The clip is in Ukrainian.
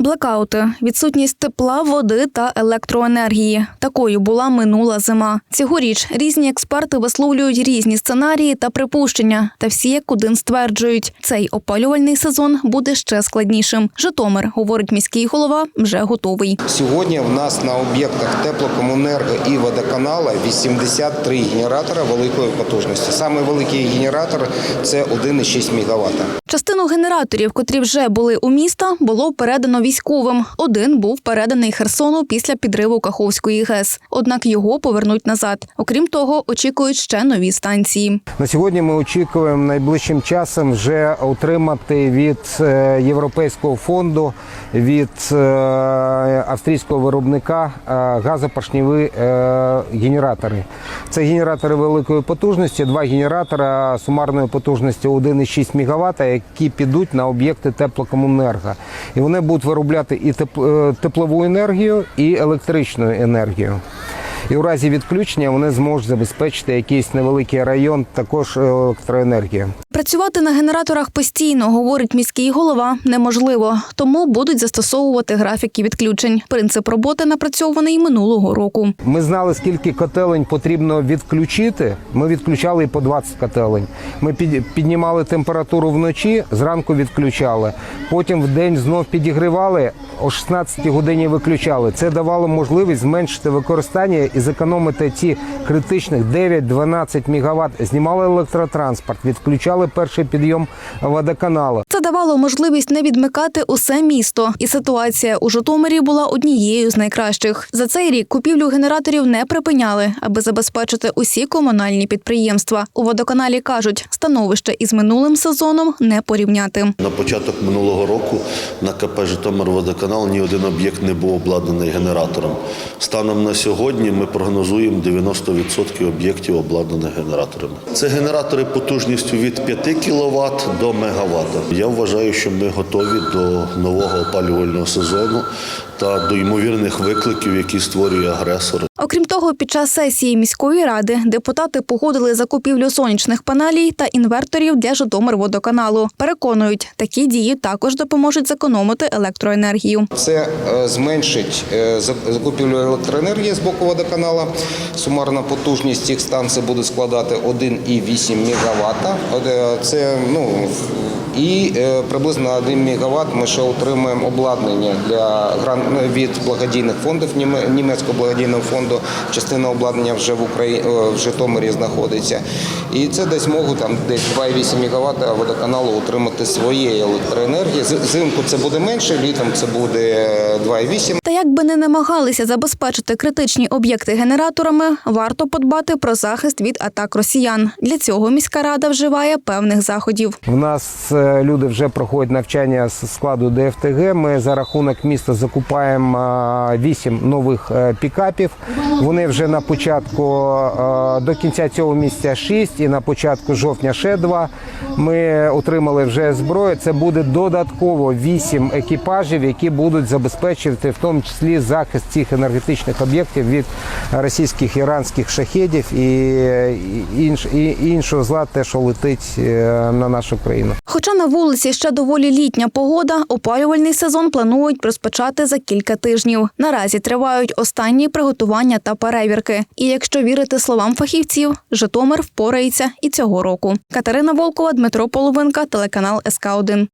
Блекаути, відсутність тепла, води та електроенергії. Такою була минула зима. Цьогоріч різні експерти висловлюють різні сценарії та припущення. Та всі як один стверджують, цей опалювальний сезон буде ще складнішим. Житомир, говорить міський голова, вже готовий. Сьогодні в нас на об'єктах теплокомунерго і водоканала 83 генератора великої потужності. Саме великий генератор це 1,6 МВт. Частину генераторів, котрі вже були у міста, було передано військовим. Один був переданий Херсону після підриву Каховської ГЕС. Однак його повернуть назад. Окрім того, очікують ще нові станції. На сьогодні ми очікуємо найближчим часом вже отримати від е, Європейського фонду, від е, австрійського виробника е, газопоршневі е, генератори. Це генератори великої потужності, два генератора сумарної потужності 1,6 МВт, які підуть на об'єкти теплокомунерго. І вони будуть виробляти і теп- е, теплову енергію, і електричну енергію. І у разі відключення вони зможуть забезпечити якийсь невеликий район також електроенергією. Працювати на генераторах постійно, говорить міський голова, неможливо, тому будуть застосовувати графіки відключень. Принцип роботи напрацьований минулого року. Ми знали, скільки котелень потрібно відключити. Ми відключали і по 20 котелень. Ми під- піднімали температуру вночі, зранку відключали. Потім в день знов підігрівали, о 16 годині виключали. Це давало можливість зменшити використання і зекономити ті критичних 9-12 МВт. Знімали електротранспорт, відключали перший підйом водоканалу. Це давало можливість не відмикати усе місто, і ситуація у Житомирі була однією з найкращих. За цей рік купівлю генераторів не припиняли, аби забезпечити усі комунальні підприємства. У водоканалі кажуть, становище із минулим сезоном не порівняти. На початок минулого року на КП «Житомирводоканал» ні один об'єкт не був обладнаний генератором. Станом на сьогодні ми прогнозуємо 90% об'єктів обладнаних генераторами. Це генератори потужністю від 5 кВт до МВт. Я вважаю, що ми готові до нового опалювального сезону та до ймовірних викликів, які створює агресор. Окрім того, під час сесії міської ради депутати погодили закупівлю сонячних панелей та інверторів для Житомирводоканалу. Переконують, такі дії також допоможуть зекономити електроенергію. Це е, зменшить е, закупівлю електроенергії з боку водоканала. Сумарна потужність цих станцій буде складати 1,8 МВт. Це ну і е, приблизно на 1 МВт ми ще отримаємо обладнання для від благодійних фондів Німе- німецького благодійного фонду. Частина обладнання вже в Україні в Житомирі знаходиться. І це дасть змогу там десь 2,8 МВт водоканалу отримати своєї електроенергії. З- Взимку це буде менше, літом це буде 2,8. Та як би не намагалися забезпечити критичні об'єкти генераторами, варто подбати про захист від атак росіян. Для цього міська рада вживає певних заходів. В нас е, люди вже проходять навчання з складу ДФТГ. Ми за рахунок міста закупаємо е, вісім нових е, пікапів. Вони вже на початку е, до кінця цього місяця шість і на початку жовтня ще два. Ми отримали вже зброю. Це буде додатково вісім екіпажів, які будуть забезпечувати в тому числі захист цих енергетичних об'єктів від російських іранських інш, і іншого зла, те, що летить е, на нашу країну. Хоча на вулиці ще доволі літня погода, опалювальний сезон планують розпочати за кілька тижнів. Наразі тривають останні приготування та перевірки. І якщо вірити словам фахівців, Житомир впорається і цього року. Катерина Волкова, Дмитро Половинка, телеканал СК 1